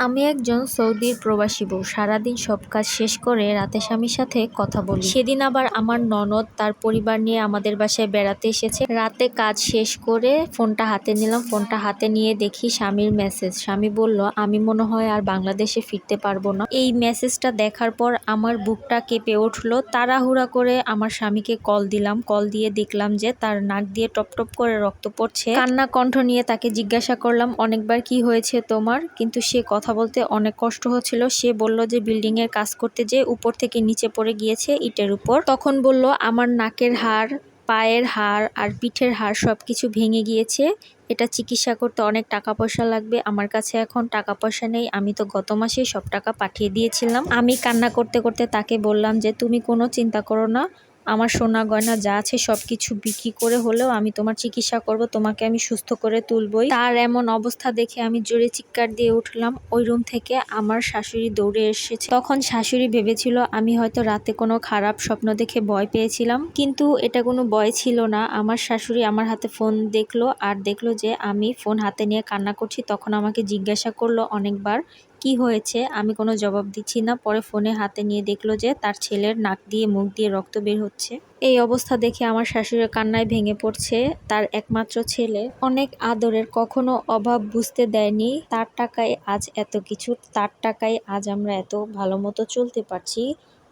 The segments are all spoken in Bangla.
আমি একজন সৌদির প্রবাসী বউ। সারাদিন সব কাজ শেষ করে রাতে স্বামীর সাথে কথা বলি। সেদিন আবার আমার ননদ তার পরিবার নিয়ে আমাদের বাসায় বেড়াতে এসেছে। রাতে কাজ শেষ করে ফোনটা হাতে নিলাম। ফোনটা হাতে নিয়ে দেখি স্বামীর মেসেজ। স্বামী বলল, আমি মনে হয় আর বাংলাদেশে ফিরতে পারব না। এই মেসেজটা দেখার পর আমার বুকটা কেঁপে উঠল। তাড়াহুড়া করে আমার স্বামীকে কল দিলাম। কল দিয়ে দেখলাম যে তার নাক দিয়ে টপ টপ করে রক্ত পড়ছে। কান্না কণ্ঠ নিয়ে তাকে জিজ্ঞাসা করলাম, অনেকবার কি হয়েছে তোমার? কিন্তু সে কথা বলতে অনেক কষ্ট হচ্ছিল। সে বলল যে বিল্ডিং এর কাজ করতে যে উপর থেকে নিচে পড়ে গিয়েছে ইটের উপর। তখন বলল, আমার নাকের হাড়, পায়ের হাড় আর পিঠের হাড় সব কিছু ভেঙে গিয়েছে। এটা চিকিৎসা করতে অনেক টাকা পয়সা লাগবে। আমার কাছে এখন টাকা পয়সা নেই। আমি তো গত মাসে সব টাকা পাঠিয়ে দিয়েছিলাম। আমি কান্না করতে করতে তাকে বললাম যে, তুমি কোনো চিন্তা করো না। আমার সোনা গয়না যা আছে সব কিছু বিক্রি করে হলেও আমি তোমার চিকিৎসা করব, তোমাকে আমি সুস্থ করে তুলবই। তার এমন অবস্থা দেখে আমি জোরে চিৎকার দিয়ে উঠলাম। ওই রুম থেকে আমার শাশুড়ি দৌড়ে এসেছে। তখন শাশুড়ি ভেবেছিল, আমি হয়তো রাতে কোনো খারাপ স্বপ্ন দেখে ভয় পেয়েছিলাম। কিন্তু এটা কোনো ভয় ছিল না। আমার শাশুড়ি আমার হাতে ফোন দেখল আর দেখল যে আমি ফোন হাতে নিয়ে কান্না করছি। তখন আমাকে জিজ্ঞাসা করল অনেকবার কি হয়েছে আমি কোনো জবাব দিচ্ছি না। পরে ফোনে হাতে নিয়ে দেখল যে তার ছেলের নাক দিয়ে মুখ দিয়ে রক্ত বের হচ্ছে। এই অবস্থা দেখে আমার শাশুড়ির কান্নায় ভেঙে পড়ছে তার একমাত্র ছেলে। অনেক আদরের কখনো অভাব বুঝতে দেয়নি, তার টাকায় আজ এত কিছু, তার টাকায় আজ আমরা এত ভালো মতো চলতে পারছি,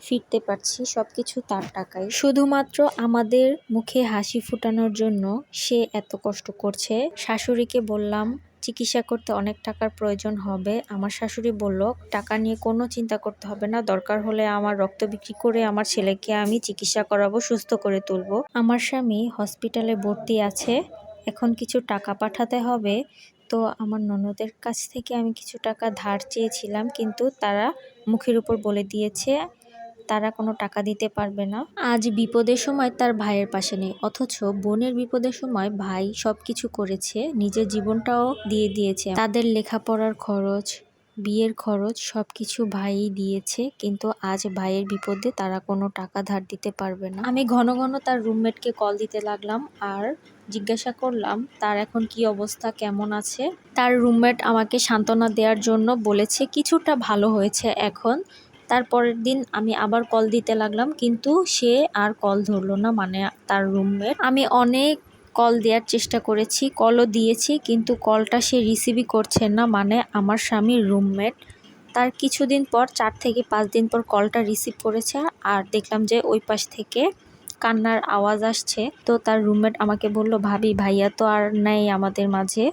ফিরতে পারছি, সবকিছু তার টাকায়। শুধুমাত্র আমাদের মুখে হাসি ফুটানোর জন্য সে এত কষ্ট করছে। শাশুড়িকে বললাম চিকিৎসা করতে অনেক টাকার প্রয়োজন হবে। আমার শাশুড়ি বলল, টাকা নিয়ে কোনো চিন্তা করতে হবে না। দরকার হলে আমার রক্ত বিক্রি করে আমার ছেলেকে আমি চিকিৎসা করাবো, সুস্থ করে তুলবো। আমার স্বামী হসপিটালে ভর্তি আছে। এখন কিছু টাকা পাঠাতে হবে। তো আমার ননদের কাছ থেকে আমি কিছু টাকা ধার চেয়েছিলাম, কিন্তু তারা মুখের উপর বলে দিয়েছে তারা কোনো টাকা দিতে পারবে না। আজ বিপদের সময় তার ভাইয়ের পাশে নেই। অথচ বোনের বিপদের সময় ভাই সব কিছু করেছে, নিজের জীবনটাও দিয়ে দিয়েছে। তাদের লেখাপড়ার খরচ, বিয়ের খরচ সব কিছু ভাইই দিয়েছে, কিন্তু আজ ভাইয়ের বিপদে তারা কোনো টাকা ধার দিতে পারবে না। আমি ঘন ঘন তার রুমমেটকে কল দিতে লাগলাম আর জিজ্ঞাসা করলাম, তার এখন কি অবস্থা? কেমন আছে? তার রুমমেট আমাকে সান্ত্বনা দেওয়ার জন্য বলেছে, কিছুটা ভালো হয়েছে এখন। তারপরের দিন আমি আবার কল দিতে লাগলাম, কিন্তু সে আর কল ধরলো না মানে তার রুমমেট আমি অনেক কল দেওয়ার চেষ্টা করেছি কলও দিয়েছি, কিন্তু কলটা সে রিসিভই করছে না মানে আমার স্বামীর রুমমেট তার কিছুদিন পর, চার থেকে পাঁচ দিন পর কলটা রিসিভ করেছে, আর দেখলাম যে ওই পাশ থেকে কান্নার আওয়াজ আসছে। তো তার রুমমেট আমাকে বলল, ভাবি, ভাইয়া তো আর নেই আমাদের মাঝে।